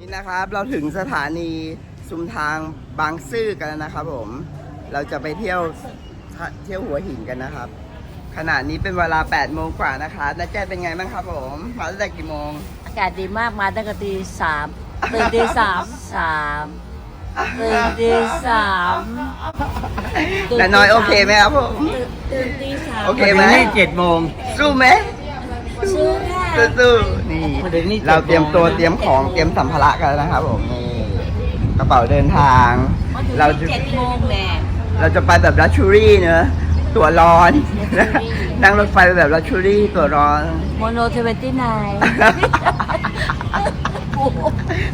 นี่นะครับเราถึงสถานีชุมทางบางซื่อกันแล้วนะครับผม เราจะไปเที่ยวเที่ยวหัวหินกันนะครับ ขณะนี้เป็นเวลา8โมงกว่านะคะน้าแจ้เป็นไงบ้างครับผมมาตั้งแต่กี่โมง อากาศดีมากมาตั้งแต่ตีสามตื่นตีสามสามตื่นตีสามแต่น้อยโอเคไหมครับผมตื่นตื่นตีสามโอเคไหมนี่เจ็ดโมงสู้ไหมซื้อค่ะ สู้ๆนี่มาถึงนี่ เราเตรียมตัวเจ็ดโมงเตรียมของเตรียมสัมภาระกันแล้วนะครับผมนี่กระเป๋าเดินทางมาถึงเราที่จะเจ็ดโมงแน่เราจะไปแบบลักชูรี่เนอะตัวร้อน นั่งรถไฟไปแบบลักชูรี่ตัวร้อนโมโนเทเวนตี้ไน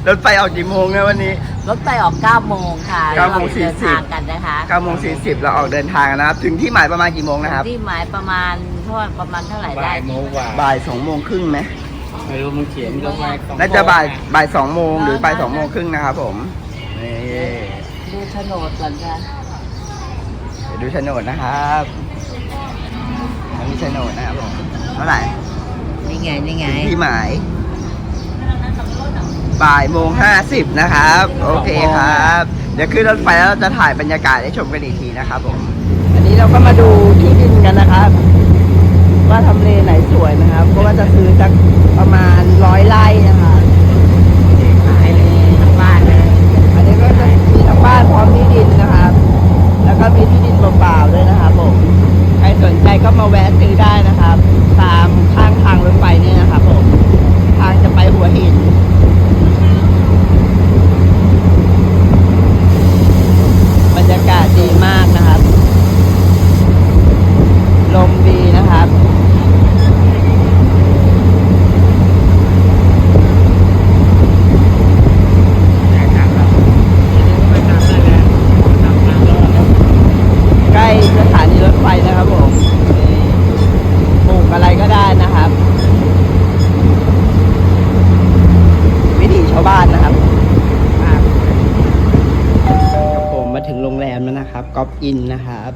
รถไฟออกกี่โมงนะวันนี้ รถไปออก9โมงค่ะเก้าโมงรเดินสี่สิบทางกันนะคะ9โมง40 เราออกเดินทางนะครับ ถึงที่หมายประมาณกี่โมงนะครับ ที่หมายประมาณ เท่าประมาณเท่าไหร่ได้บ่ายโมงกว่าบ่าย2โมงครึ่งไหมไม่รู้มึงเขียนก็ไม่ต้องน่าจะบ่ายบ่าย2โมงหรือบ่าย2โมงครึ่งนะครับผมนี่ดูโฉนดก่อนค่ะเดี๋ยวดูโฉนดนะครับอันนี้โฉนดนะครับผมเท่าไหร่นี่ไงนี่ไงที่หมายบ่ายโมงห้าสิบนะครับ โอเคครับ เดี๋ยวขึ้นรถไฟแล้วเราจะถ่ายบรรยากาศให้ชมกันอีกทีนะครับผม อันนี้เราก็มาดูที่ดินกันนะครับ ว่าทำเลไหนสวยนะครับ ก็ว่าจะซื้อสักประมาณร้อยไร่นะคะ ขายเลยทั้งบ้านเลยอันนี้ก็จะมีทั้งบ้านพร้อมที่ดินนะครับ แล้วก็มีที่ดินเปล่าๆด้วยนะครับผมใครสนใจก็มาแวะซื้อได้นะครับ ตามข้างทางรถไฟเนี่ยนะครับผม ทางจะไปหัวหิน บรรยากาศดีมากนะครับ ลมดีนะครับ ใกล้สถานีรถไฟนะครับผมนี่ปลูกอะไรก็ได้นะครับ วิถีชาวบ้านนะครับครับผมมาถึงโรงแรมแล้วนะครับก๊ อินนะครับ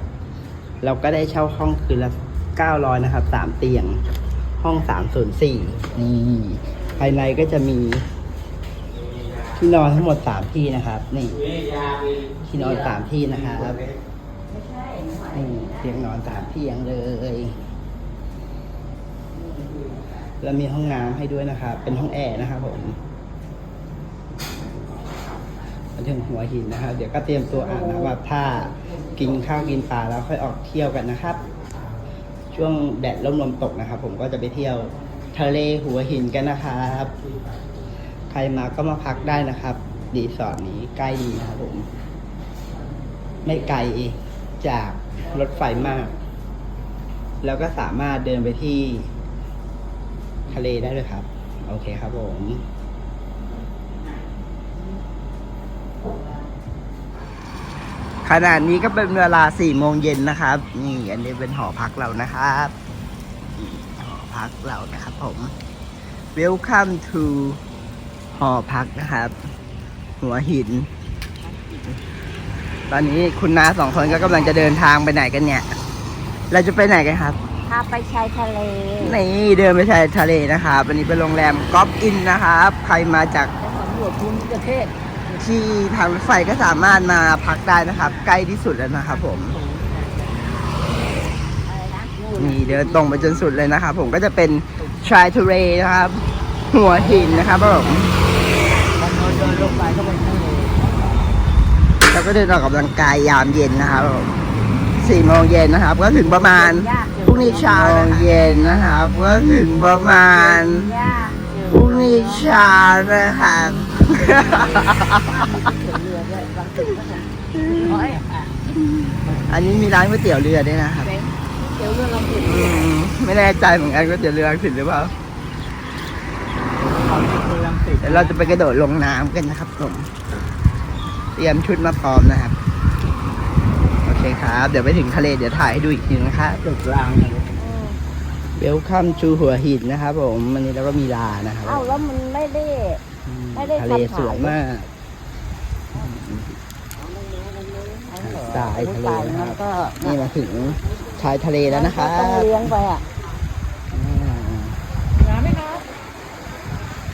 เราก็ได้เช่าห้องคืนละ900นะครับสามเตียง ห้อง304นี่ภายในก็จะมี ที่นอนทั้งหมดสามที่นะครับ นี่ ที่นอนสามที่นะครับนี่เตียงนอนสามเตียงเลยแล้วมีห้องน้ำให้ด้วยนะครับ เป็นห้องแอร์นะครับผม ถึงหัวหินนะครับ เดี๋ยวก็เตรียมตัวอ่าบน้ำอาบท่ากินข้าวกินปลาแล้วค่อยออกเที่ยวกันนะครับ ช่วงแดดร่มลมตกนะครับ ผมก็จะไปเที่ยวทะเลหัวหินกันนะครับ ใครมาก็มาพักได้นะครับรีสอร์ทนี้ใกล้ดีนะครับผม ไม่ไกลจากรถไฟมาก แล้วก็สามารถเดินไปที่ทะเลได้เลยครับ โอเคครับผม ขณะนี้ก็เป็นเวลาสี่โมงเย็นนะครับ นี่อันนี้เป็นหอพักเรานะครับนี่หอพักเรานะครับผม Welcome to หอพักนะครับ หัวหิน ตอนนี้คุณน้าสองคนก็กำลังจะเดินทางไปไหนกันเนี่ย เราจะไปไหนกันครับ พาไปชายทะเล นี่เดินไปชายทะเลนะครับอันนี้เป็นโรงแรมก๊อปอินนะครับ ใครมาจากจะสำรวจภูมิประเทศ ที่ทางรถไฟก็สามารถมาพักได้นะครับ ใกล้ที่สุดแล้วนะครับผมนี่เดินตรงไปจนสุดเลยนะครับผมก็จะเป็นชายทะเลนะครับ หัวหินนะครับผมเดินลงไปก็เดินออกกำลังกายยามเย็นนะครับผมสี่โมงเย็นนะครับ ก็ถึงประมาณพรุ่งนี้เช้าเย็นนะครับ ก็ถึงประมาณพรุ่งนี้เช้านะครับ อด้วยบางตึกก็จะโอ้ยอะอันนี้มีร้านก๋วยเตี๋ยวเรือด้วยนะครับเป็นเดี๋ยวเรือลำตึกอืมไม่แน่ใจเหมือนกันก๋วยเตี๋ยวเรือผิดหรือเปล่าคนลังติดเดี๋ยวเราจะไปกระโดดลงน้ำกันนะครับผมเตรียมชุดมาพร้อมนะครับ โอเคครับ เดี๋ยวไปถึงทะเลเดี๋ยวถ่ายให้ดูอีกทีนะครับตึกรางนะเวลคัมชูหัวหินนะครับผมวันนี้เราก็มีลานะครับเอ้าแล้วมันไม่ได้อืม ไม่ได้ทะเลขับถ่ายสวยมากสายทะเลนะครับก็นี่มาถึงชายทะเลแล้วนะครัต้องบเลี้ยงไปอะอ่าน้ำไหมคะ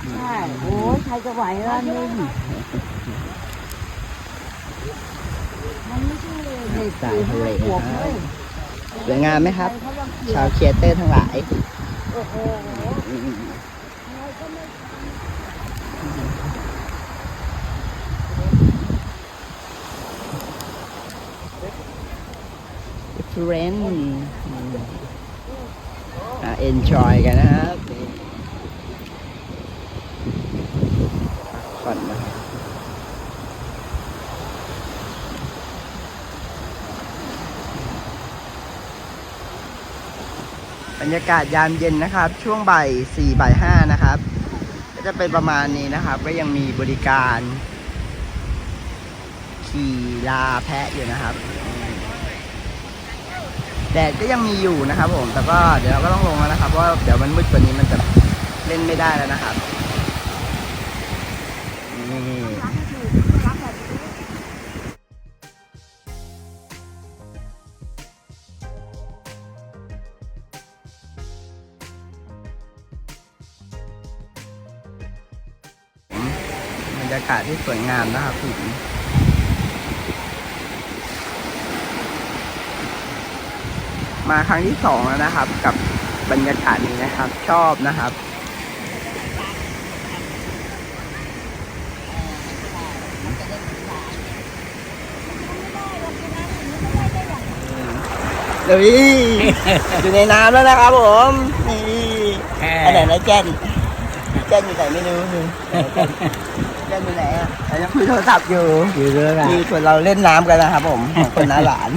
น้ช่ โอ้ยใครจะไหวล่ะนี่มันไม่ใช่เด็กสายทะเลหัวเลยสวยงามไหมครับ ชาวเคียเตอร์ทั้งหลาย โอ้โหเฟรนอ่า เอนจอยกันนะครับพักผ่อนนะครับบรรยากาศยามเย็นนะครับ ช่วงบ่ายสี่บ่ายห้านะครับ ก็จะเป็นประมาณนี้นะครับ ก็ยังมีบริการ ขี่ลาแพะอยู่นะครับ แดดก็ยังมีอยู่นะครับผม แต่ก็เดี๋ยวเราก็ต้องลงแล้วนะครับ เพราะเดี๋ยวมันมืดกว่านี้มันจะเล่นไม่ได้แล้วนะครับนี่บรรยากาศที่สวยงามนะครับผม มาครั้งที่สองแล้วนะครับ กับบรรยากาศนี้นะครับ ชอบนะครับเดี๋ยวนี้อยู่ในน้ำแล้วนะครับผมนี่อันไหนนะแจนแจนอยู่ไหนไม่รู้แจนอยู่ไหนอะเรายังคุยโทรศัพท์อยู่อยู่เรื่องอะนี่ส่วนเราเล่นน้ำกันนะครับผมของคนน้าหลาน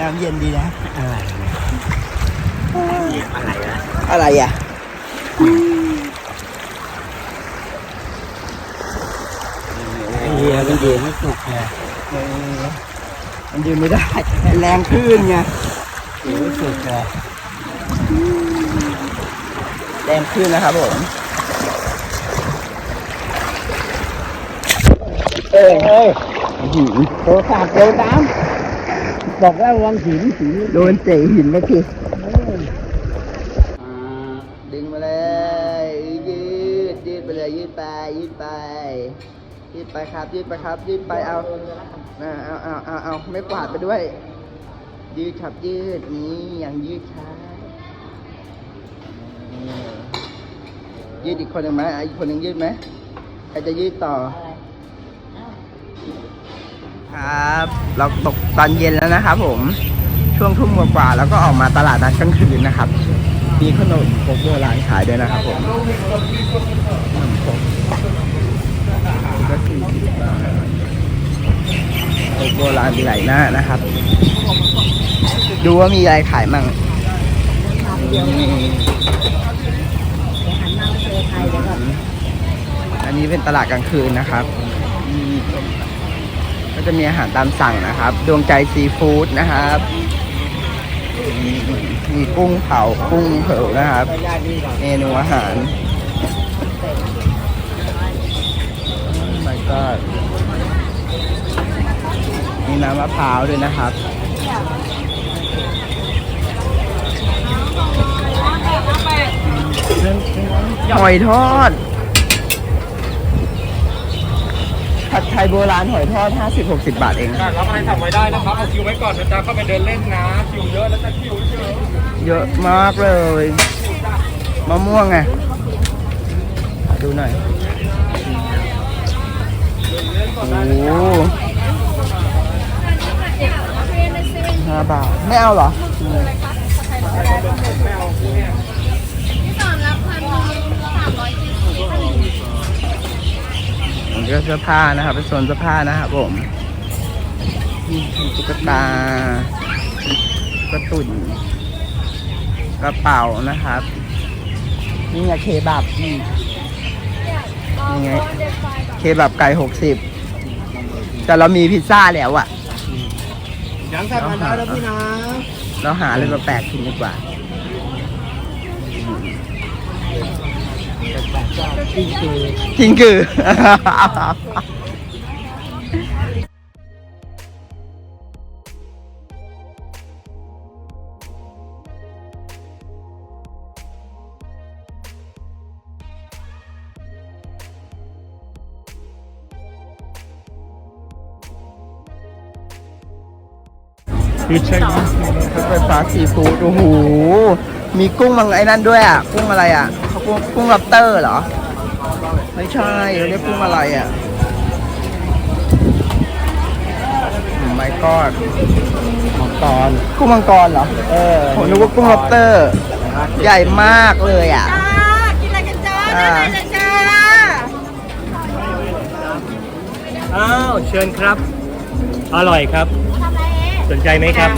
น้ำเย็นดีนะ อะไรเนี่ยอะไรนะอะไรอะไอ้เหี้ยมันดีไม่สุกไงเออมันยืนไม่ได้ แรงคลื่นไงดีไม่สุกไงแรงคลื่นนะครับผม เอ้ยเฮ้ยหินโทรศัพท์โดนน้ำ บอกแล้ววางหินหินโดนเจ๋หินไปทีดึงมาเลยยืดยืดไปเลยยืดไปยืดไปยืดไปครับยืดไปครับยืดไปเอาอ่าเอาเอาเอาเอาไม่กวาดไปด้วย ยืดครับยืดนี่อย่างยืดครับนี่ยืดอีกคนหนึ่งไหมอะอีกคนหนึ่งยืดไหมใครจะยืดต่อ ครับ เราตก ตอนเย็นแล้วนะครับผมช่วงทุ่มกว่าแล้วก็ออกมาตลาดนัดกลางคืนนะครับ มีขนมคกโบราณขายด้วยนะครับผมขนมคกก็คือครกโบราณมีหลายหน้านะครับ ดูว่ามีอะไรขายมั่งอันนี้เป็นตลาดกลางคืนนะครับ จะมีอาหารตามสั่งนะครับ ดวงใจซีฟู้ดนะครับ มีกุ้งเผากุ้งเผานะครับ เมนูอาหาร my god มีน้ำมะพร้าวด้วยนะครับหอยทอด ผัดไทยโบราณหอยทอด 50-60 บาทเองรับอะไรสั่งไว้ได้นะครับเอาคิวไว้ก่อนนะจ๊ะเข้าไปเดินเล่นนะคิวเยอะแล้วจะคิวเยอะเยอะมากเลยมะม่วงไงดูหน่อย โอ้โหห้าบาท ไม่เอาเหรอมัน ก็เสื้อผ้านะครับ เป็นโซนเสื้อผ้านะครับผมมีตุ๊กตากระตุ่นกระเป๋านะครับ นี่ไงเคบับนี่นี่ไงเคบับไก่หกสิบแต่เรามีพิซซ่าแล้วอะยังสั่งมาได้แล้วพี่นะ เราหาอะไรมาแปลกกินดีกว่า กิงกือ คือเช็คนะไฟฟ้าสีสูดโอ้โห มีกุ้งมังไอ้นั่นด้วยอะ กุ้งอะไรอะ กุ้งกุ้งลับเตอร์เหรอ ไม่ใช่เราเรียกกุ้งอะไรอะไม่กอดมังกรกุ้งมังกรเหรอ เออผมนึกว่ากุ้งลับเตอร์ ใหญ่มากเลยอะกินอะไรกันจ้าอ่าได้เลยจ้าอ้าวเชิญครับ อร่อยครับ สนใจไหมครับ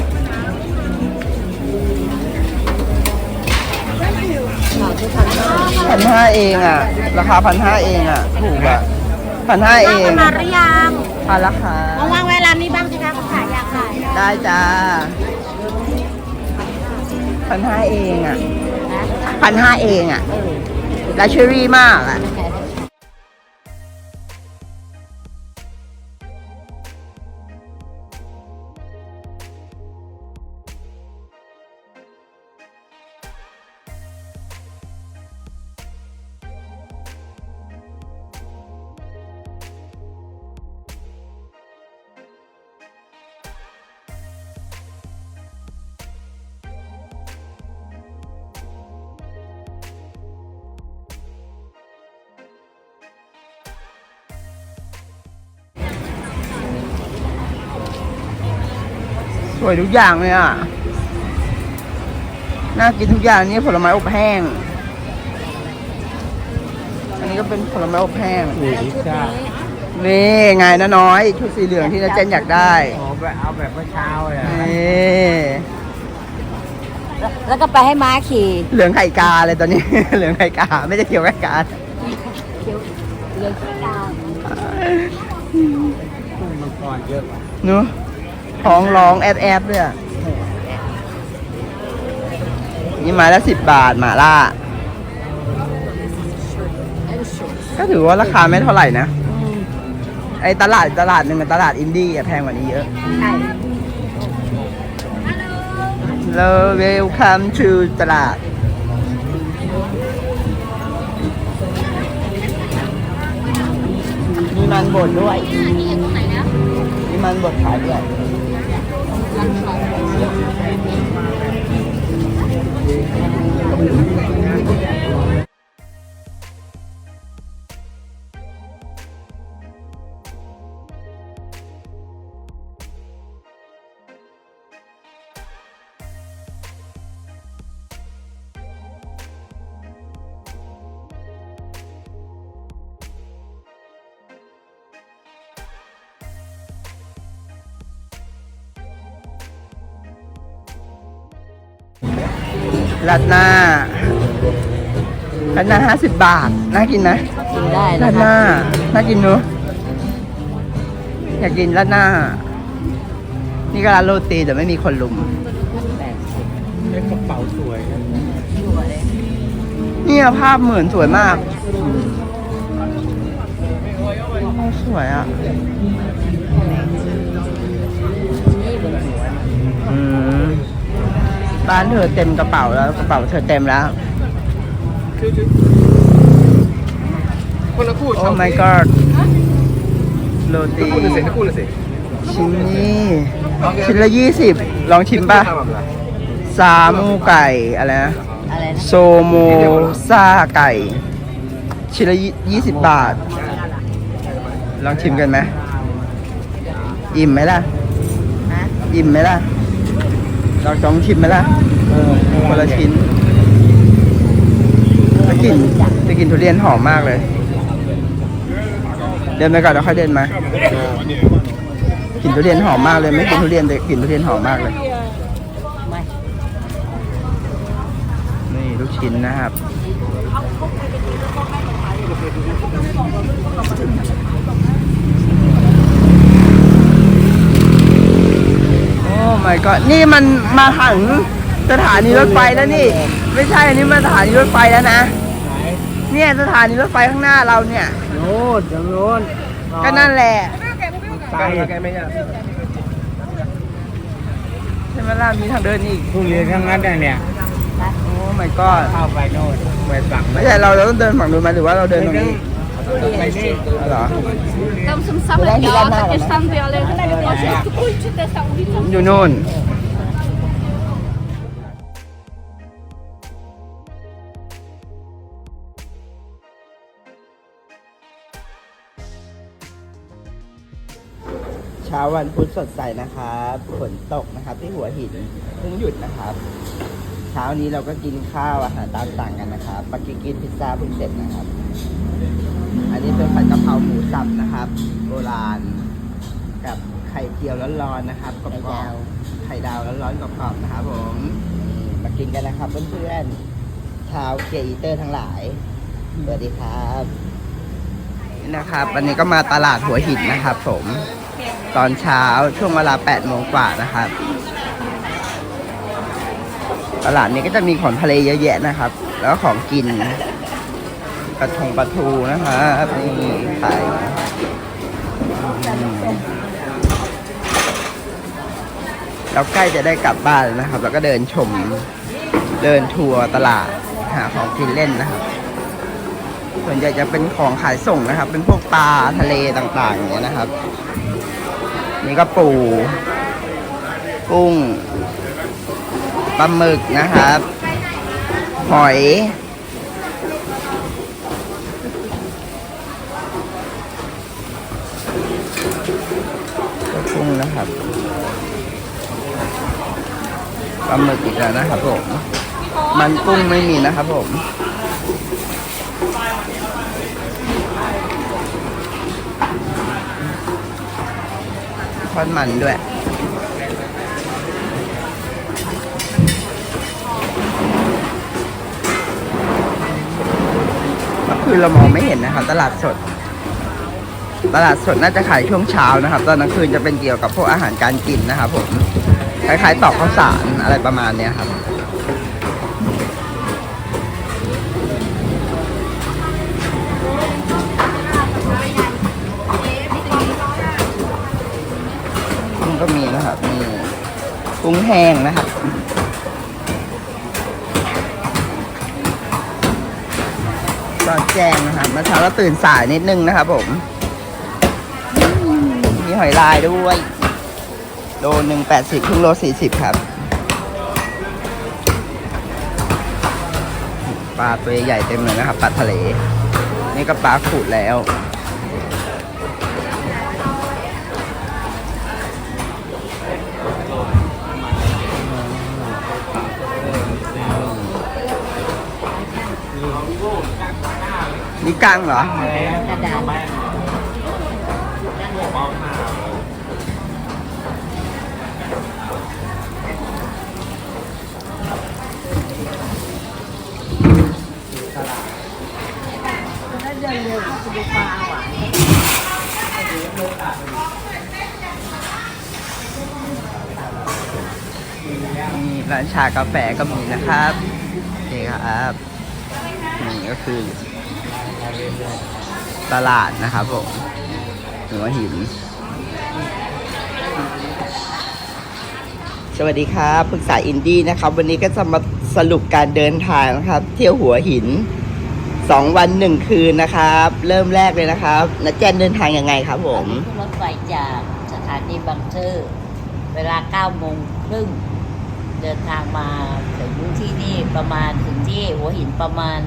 พันห้าเองอะ ราคาพันห้าเองอะ ถูกอะพันห้าเองมาหรือยังพันราคาว่างๆเวลานี้บ้างสิคะเขาขายอยากขายได้จ้าพันห้าเองอะพันห้าเองอะลักชัวรี่มากอะ วยทุกอย่างเลยอะ น่ากินทุกอย่างนี่ผลไม้อบแห้ง อันนี้ก็เป็นผลไม้อบแห้งอุ้ยพิซซ่านี่ไงนะน้อย ชุดสีเหลืองที่นาเจนอยากได้อ๋อแบบเอาแบบเมื่อเช้าเลยอะนี่แล้วก็ไปให้ม้าขี่เหลืองไข่กาเลยตอนนี้ เหลืองไข่กา ไม่ได้เขียวไข่กาเรือขี้กากุ้งมังกรเยอะเนู ท้องร้องแอดแอดด้วยอะนี่ไมาละสิบบาทหมาล่า ก็ถือว่าราคาไม่เท่าไหร่นะ ไอตลาดตลาดหนึ่งกับตลาดอินดี้อะแพงกว่านี้เยอะใช่เราเวลคัมทูตลาดมีมันบดด้วย มีมันบดขายด้วย Thank you. ราดหน้าราดหน้าห้าสิบบาท น่ากินนะกินได้รานะดหคะน้า น่ากินเนอะอยากกินราดหน้า นี่ก็ร้านโรตีแต่ไม่มีคนลุมเล็กกระเป๋าสวยนะเนี่ยภาพเหมือนสวยมากสวยอะอืม บ้านเธอเต็มกระเป๋าแล้วกระเป๋าเธอเต็มแล้ว คนละคู่โอ้ my god โรตีคู่ละสิคู่ละสิชิ้นนี้ชิ้นละยี่สิบลองชิมป่ะซามูไก่อะไรนะอะไรนะโซโมซาไก่ ชิ้นละยี่สิบบาท ลองชิมกันไหมอิ่มไหมล่ะ ฮะอิ่มไหมล่ะ ลองจองชิมไหมล่ะเออคนละชิ้นจะกินจะกินทุเรียนหอมมากเลย เดินไปก่อนแล้วค่อยเดินมากลิ่นทุเรียนหอมมากเลย ไม่กินทุเรียนแต่กลิ่นทุเรียนหอมมากเลยไม่นี่ลูกชิ้นนะครับ โอ้ my god นี่มันมาถึงสถานีรถไฟแล้วนี่ ไม่ใช่อันนี้มาสถานีรถไฟแล้วนะไหนเนี่ยสถานีรถไฟข้างหน้าเราเนี่ยโน่นตรงโน้นก็นั่นแหละไกลแกไม่ยากใช่ไหมล่ะมีทางเดินอีกทุเรียนทั้งนั้นน่ะเนี่ยโอ้ my god เข้าไปโน่นไปฝั่งไม่ใช่เราเราต้องเดินฝั่งนู้นไหมหรือว่าเราเดินตรงนี้ Tam są same ja, takie sztandy, ale Nu, nu. เช้าวันพุธสดใสนะครับฝนตกนะครับ ที่หัวหินเพิ่งหยุดนะครับ เช้านี้เราก็กินข้าวอาหารตามสั่งกันนะครับปักกิกินพิซซ่าเพิ่งเสร็จนะครับ นี้เป็นผัดกะเพราหมูสับนะครับ โบราณ กับไข่เจียวร้อนๆนะครับกรอบๆไข่ดาวร้อนๆกรอบๆนะครับผมนี่มากินกันนะครับเพื่อนๆชาวเกียร์อีเตอร์ทั้งหลายสวัสดีครับนี่นะครับวันนี้ก็มาตลาดหัวหินนะครับ ผม ตอนเช้าช่วงเวลา8โมงกว่านะครับ ตลาดนี้ก็จะมีของทะเลเยอะแยะนะครับ แล้วก็ของกิน กระทงปลาทูนะครับนี่ขายอืมเราใกล้จะได้กลับบ้านแล้วนะครับแล้วก็เดินชมเดินทัวร์ตลาดหาของกินเล่นนะครับ ส่วนใหญ่จะเป็นของขายส่งนะครับ เป็นพวกปลาทะเลต่างๆอย่างเงี้ยนะครับ นี่ก็ปู กุ้งปลาหมึกนะครับ หอยก็กุ้ง นะครับปลาหมึกอีกแล้วนะครับผม มันกุ้งไม่มีนะครับผมทอดมันด้วยเมื่อคืนเรามองไม่เห็นนะครับตลาดสด ตลาดสดน่าจะขายช่วงเช้านะครับ ตอนกลางคืนจะเป็นเกี่ยวกับพวกอาหารการกินนะครับผมคล้ายๆตอกข้าวสารอะไรประมาณเนี้ยครับกุ้งก็มีนะครับมีกุ้งแห้งนะครับก็แจ้งนะครับเมื่อเช้าเราตื่นสายนิดนึงนะครับผม หอยลายด้วยโลหนึ่งแปดสิบครึ่งโลสี่สิบครับ ปลาตัวใหญ่เต็มเลยนะครับปลาทะเล นี่ก็ปลาขูดแล้วนี่กังเหรอกระดาษ ถ้าเร็วจะดูปลาหวานมีร้านชากาแฟก็มีนะครับนี่ครับนี่ก็คือตลาดนะครับผมหัวหิน สวัสดีครับปรึกษาอินดี้นะครับ วันนี้ก็จะมาสรุปการเดินทางนะครับ เที่ยวหัวหิน สองวันหนึ่งคืนนะครับ เริ่มแรกเลยนะครับนัดแจนเดินทางยังไงครับผม ขึ้นรถไฟจากสถานีบางซื่อเวลา9โมงครึ่งเดินทางมาถึงที่นี่ประมาณถึงที่หัวหินประมาณ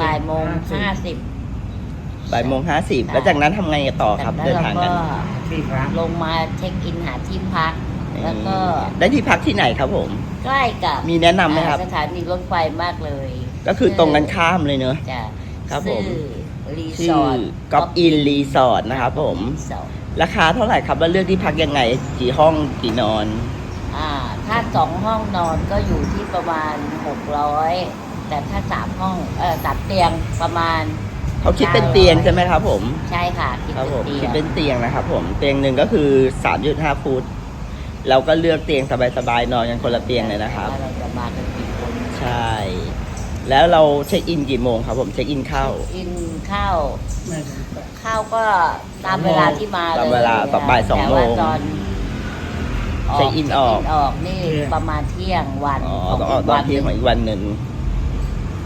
บ่ายโมงห้าสิบบ่ายโมงห้าสิบแล้วจากนั้นทำไงต่อครับจากเดินนั้นทางเรากันก็ลงมาเช็คอินหาที่พัก แล้วก็ได้ที่พักที่ไหนครับผม ใกล้กับมีแนะนำไหมครับ สถานีรถไฟมากเลยก็คือตรงกันข้ามเลยเนอะ จะครับผม ชื่อรีชื่สออร์ทก๊อปอินรีสอร์ทนะครับผม รีสอร์ทราคาเท่าไหร่ครับแล้วเลือกที่พักยังไง กี่ห้องกี่นอน อ่า ถ้าสองห้องนอนก็อยู่ที่ประมาณหกร้อยแต่ถ้าสามห้องเออสามเตียงประมาณ เขาคิดเป็นเตียงใช่ไหมครับผม ใช่ค่ะคิดครับเป็นผมเตียคิดงเป็นเตียงนะครับผม เตียงหนึ่งก็คือ 3.5 ฟุต เราก็เลือกเตียงสบายๆนอนกันคนละเตียงเลยนะครับว่าเราจะมากันกี่คนใช่ แล้วเราเช็คอินกี่โมงครับผมเช็คอินเข้ากินข้าวข้าวก็ตามเวลาที่มาเลยตามเวลาต่อบ่ายสองแต่ว่าโมงตอนเช็คอินออก เช็คออกนี่ประมาณเที่ยงวันอ๋อของต้องออกตอนเที่ยงของหอีกวันหนึ่ง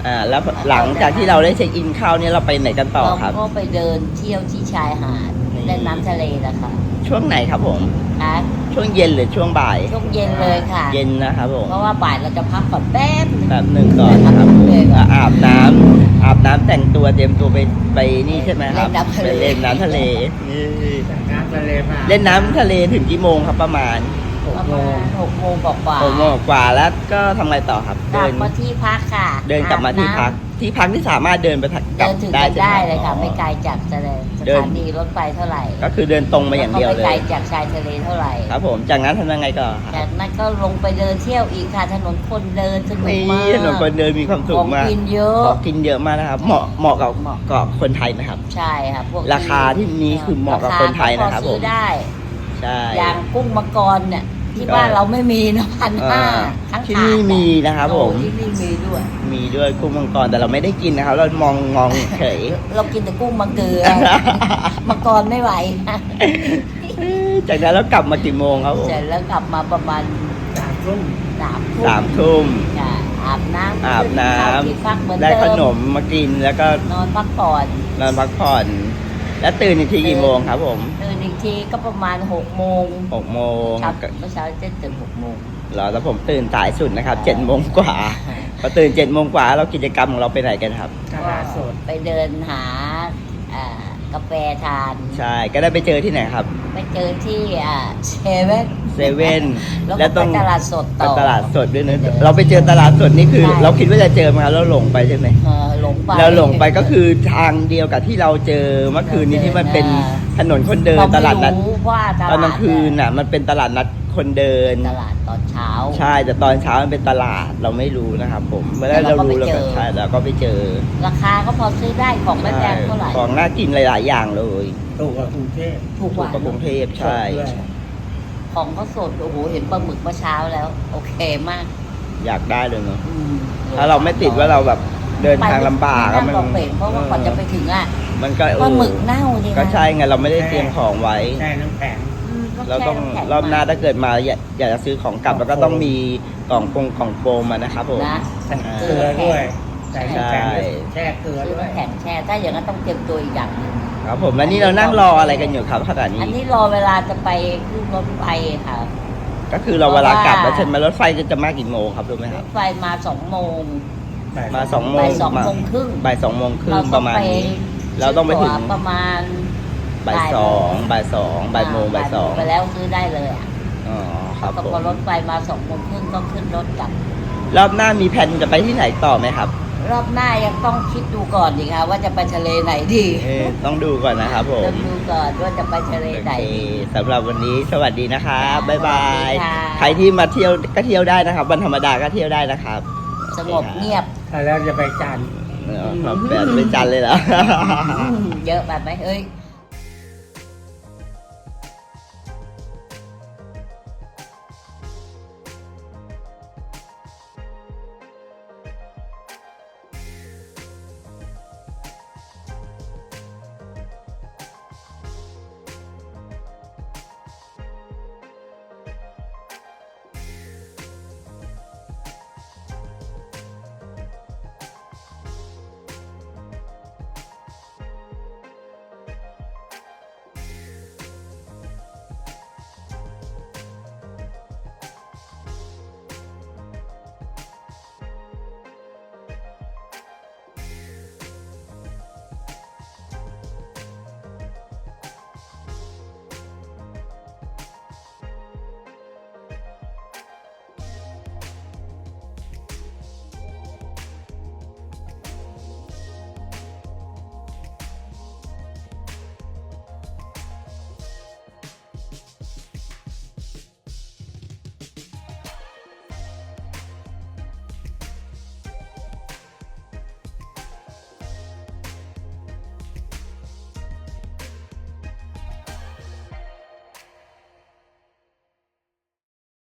อ่าแล้วหลังจากที่เราได้เช็คอินเข้าเนี่ยเราไปไหนกันต่อครับ เราก็ไปเดินเที่ยวที่ชายหาดนี่เล่นน้ำทะเลนะคะ ช่วงไหนครับผมค่ะช่วงเย็นหรือช่วงบ่าย ช่วงเย็นเลยค่ะ เย็นนะครับผมเพราะว่าบ่ายเราจะพักก่อนแป๊บนึงแบบหนึ่งก่อนนะครับเลยแล้วอาบน้ำอาบน้ำแต่งตัวเตรียมตัวไปไปนี่ใช่ไหมครับเล่นน้ำทะเลไปเล่นน้ำทะเลนี่ น้ำทะเลมาเล่นน้ำทะเลถึงกี่โมงครับประมาณ ประมาณหกโมงกว่าๆหกโมงกว่าแล้วก็ทำไงต่อครับ กลัเดิบน มาที่พักค่ะเดินกลับมาที่พัก ที่พักที่สามารถเดินไปพักกลัเดิบนถึงได้กันใช่ไหมได้เลยค่ะอ๋อไม่ไกลจากสถานสเดินถานีรถไฟเท่าไหร่ก็คือเดินตรงมาอย่างเดียวแล้เลก็ไม่ไกลย จากชายทะเลเท่าไหร่ ครับ ผม จากนั้นทำยังไงก่อนครับจากนั้นก็ลงไปเดินเที่ยวอีกค่ะ ถนนคนเดินสนุกนี่มากถนนคนเดินมีความสุขของมากกินเยอะ ของกินเยอะมากนะครับ เหมาะเหมาะกับเหมาะ กับคนไทยไหมครับ ใช่ค่ะพวกราคาที่นี่คือเหมาะกับคนไทยนะครับาาก็พอซื้อผมได้ ใช่ อย่างกุ้งมังกรเนี่ย ที่ก็บ้านเราไม่มีนะพันเอ่ห้าอทั้งที่ถาดนี่อะมีนะครับผมโอ้ที่นี่มีด้วย มีด้วยกุ้งมังกรแต่เราไม่ได้กินนะครับ เรามองมองเฉยเรากินแต่กุ้งมังเกลือมังกรไม่ไหวจากนั้นเรากลับมากี่โมงครับผมเสร็จแล้วกลับมาประมาณสามทุ่มสามทุ่สามทุ่มค่ะอาบน้ำอาบน้เข้าที่พักเหมือนำได้เดิมขนมมากินแล้วก็นอนพักผ่อนนอนพักผ่อน แล้วตื่นอีกทีกี่โมงครับผมตื่นอีกทีก็ประมาณหกโมงหกโมงครับเมื่อเช้าเจ็ดตื่นหกโมงเหรอแล้วผมตื่นสายสุดนะครับเจ็ดโมงกว่าพอตื่นเจ็ดโมงกว่าเรากิจกรรมของเราไปไหนกันครับตลาดสดไปเดินหาอ่า กาแฟทาน ใช่ ก็ได้ไปเจอที่ไหนครับ ไปเจอที่อ่าเซเว่นเซเว่นแล้วและก็ต้ไปองตลาดสดไปต่อตลาดสดด้วยนะเดินเราไปเจอตลาดสดนี่คือ ใช่ เราคิดว่าจะเจอมาเราหลงไปใช่ไหมเออหลงไป เราหลงไปก็คือทางเดียวกับที่เราเจอเมื่อคืนนี้ที่มันเป็นถนนคนเดินเราตไม่ลาดนัดรู้ว่าตตอนลาดกลางคืนน่ะมันเป็นตลาดนัดคนเดิน ตลาด ตอนเช้า ใช่แต่ตอนเช้ามันเป็นตลาดเราไม่รู้นะครับผมเมื่อแต่เราเราก็รู้ไปเราเจก็อใช่เราก็ไปเจอ ราคาก็พอซื้อได้ของไม่แพงเท่าไหร่ของน่ากินหลาย ๆ อย่างเลยถูกกว่ากรุงเทพถูกกถูกว่ากับกรุงเทพใช่สดด้วยของเขาสดโอ้โหเห็นปลาหมึกเมื่อเช้าแล้ว โอเคมาก อยากได้เลยเนาะอืมถ้าเราไม่ติดว่าเราแบบเดินทางลำบากไปอะไม่มันน่าบอกเป็นเพราะว่าก่อนจะไปถึงอะมันก็เอปลาอหมึกเน่านี่นะก็ใช่ไงเราไม่ได้เตรียมของไว้แช่น้ำแข็งอืมก็ เราต้องแช่ำแข็งรอบหน้ามาถ้าเกิดมาอยากอยากจะซื้อของกลับแล้วก็ต้องมีกล่องปงกล่องโฟมมานะครับผม นะใส่เกลือด้วยใส่น้ำแข็งใช่แช่เกลือซื้อด้วย น้ำแข็งแช่ ถ้าอย่างนั้นต้องเตรียมตัวอีกอย่างหนึ่งครับผมแล้วนี่เรานั่งรออะไรกันอยู่ครับขณะนี้ อันนี้รอเวลาจะไปขึ้นรถไฟค่ะก็คือเราเวลากลับเพราะว่าแล้วใช่ไหมรถไฟจะมากี่โมงครับรู้ไหมครรับถไฟมาสองโมง มาสองโมงบ่ายสองโมงครึ่ง บ่ายสองโมงครึ่เรางปต้องระมาณไปนี้ เราต้องไปถึงซื้ตั๋วประมาณ บ่ายสองบ่ายสองบ่ายโมงบ่ายสองไปแล้วซื้อได้เลยอะอ๋อครับก็ผพอมรถไฟมาสองโมงครึ่งก็ขึ้นรถกลับรอบหน้ามีแผนจะไปที่ไหนต่อไหมครับ รอบหน้ายังต้องคิดดูก่อนดีค่ะว่าจะไปทะเลไหนดีเออต้องดูก่อนนะครับผมต้องดูก่อนว่าจะไปทะเลโอไหนเคดีสำหรับวันนี้สวัสดีนะครับค่ะบ๊ายบายสวัสดีค่ะใครที่มาเที่ยวก็เที่ยวได้นะครับวันธรรมดาก็เที่ยวได้นะครับ สงบเงียบแล้วจะไปจันทร์เออครับแบบไปจันทร์เลยเหรออืมเยอะไปไหมเอ้ย